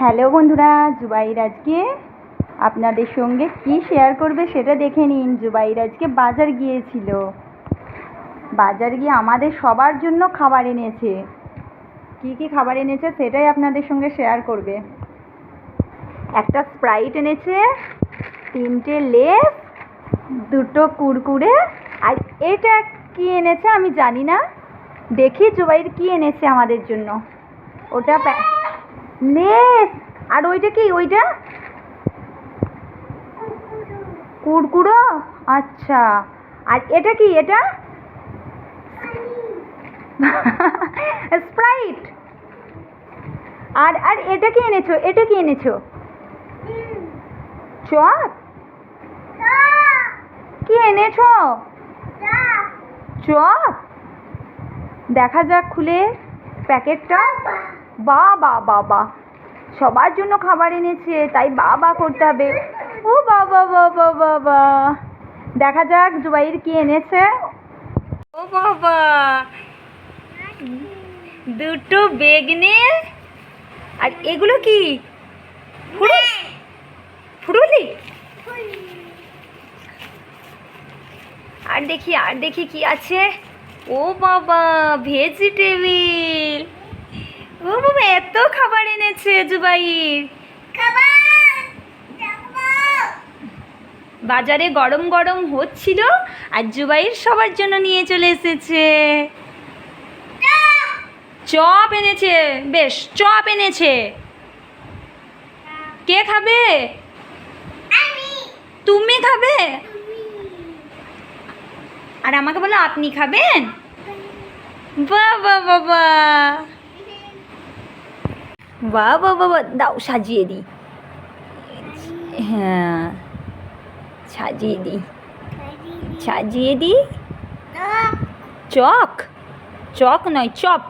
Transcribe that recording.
Hello বন্ধুরা, জুবাইর আজকে আপনাদের সঙ্গে কি শেয়ার করবে সেটা দেখে নিন। জুবাইর আজকে বাজার গিয়েছিল। বাজার গিয়ে আমাদের সবার জন্য খাবার এনেছে। কি কি খাবার এনেছে সেটাই আপনাদের সঙ্গে শেয়ার করবে। একটা স্প্রাইট এনেছে, তিনটে লেস, দুটো কুরকুরে, আর এটা কি এনেছে আমি জানি না। দেখি জুবাইর কি এনেছে আমাদের জন্য। ওটা লেস আর ওইটা কি ওইটা? কুরকুরো আচ্ছা। আর এটা কি এটা? স্প্রাইট। আর আর এটা কি এনেছো এটা কি এনেছো? চপ? কি এনেছো? চপ। দেখা যাক খুলে প্যাকেটটা। বা বা বাবা সবার জন্য খাবার এনেছে, তাই বা বা করতে হবে। ও বাবা বাবা বাবা দেখা যাক জুবাইর কি এনেছে। ও বাবা দুটো বেগনে আর এগুলো কি? ফুরু ফুরুলি? আর দেখি আর দেখি কি আছে। ও বাবা ভেজিটেবিল। ও বাবা, এত খাবার এনেছে জুবাইর বাজারে গরম গরম হচ্ছিল, আর জুবাইর সবার জন্য নিয়ে চলে এসেছে। চপ এনেছে, বেশ, চপ এনেছে। কে খাবে? তুমি খাবে? আর আমাকে বলো, আপনি খাবেন? বাবা বাবা বাবা বাবা দাও সাজিয়ে দিই। হ্যাঁ সাজিয়ে দিই। সাজিয়ে দিই। চক? চক নয় চপ।